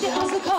How's the car?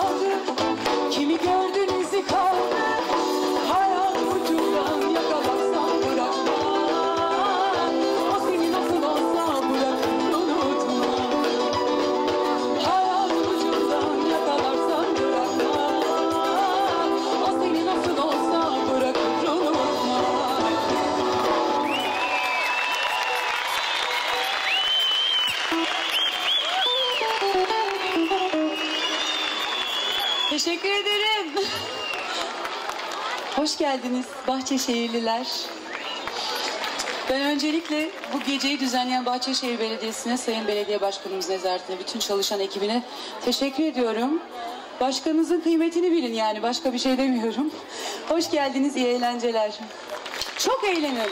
hoş geldiniz Bahçeşehirliler. Ben öncelikle bu geceyi düzenleyen Bahçeşehir Belediyesi'ne, Sayın Belediye Başkanımız nezaretine, bütün çalışan ekibine teşekkür ediyorum. Başkanınızın kıymetini bilin yani başka bir şey demiyorum. Hoş geldiniz, iyi eğlenceler. Çok eğlenin.